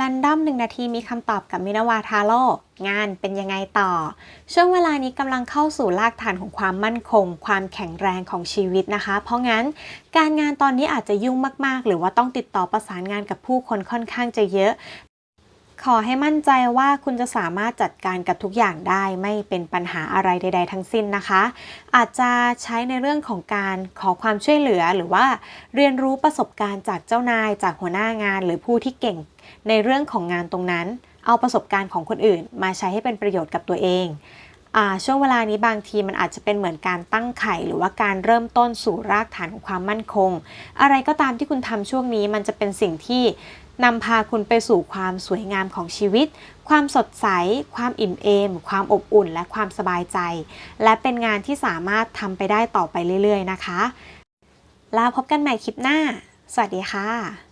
รันดอมหนึ่งนาทีมีคำตอบกับมินาวาทาโร่งานเป็นยังไงต่อ ช่วงเวลานี้กำลังเข้าสู่รากฐานของความมั่นคง ความแข็งแรงของชีวิตนะคะ เพราะงั้นการงานตอนนี้อาจจะยุ่งมาก ๆ หรือว่าต้องติดต่อประสานงานกับผู้คนค่อนข้างจะเยอะ ขอให้มั่นใจว่าคุณจะสามารถจัดการกับทุกอย่างได้ไม่เป็นปัญหาอะไรใด ๆ ทั้งสิ้นนะคะ อาจจะใช้ในเรื่องของการขอความช่วยเหลือหรือว่าเรียนรู้ประสบการณ์จากเจ้านายจากหัวหน้างาน หรือผู้ที่เก่งในเรื่องของงานตรงนั้น เอาประสบการณ์ของคนอื่น มาใช้ให้เป็นประโยชน์กับตัวเอง ช่วงเวลานี้บางทีมันอาจจะเป็นเหมือนการตั้งไข่หรือว่าการเริ่มต้นสู่รากฐานของความมั่นคง อะไรก็ตามที่คุณทำช่วงนี้มันจะเป็นสิ่งที่นำพาคุณไปสู่ความสวยงามของชีวิต ความสดใส ความอิ่มเอม ความอบอุ่น และความสบายใจ และเป็นงานที่สามารถทำไปได้ต่อไปเรื่อยๆ นะคะ แล้วพบกันใหม่คลิปหน้า สวัสดีค่ะ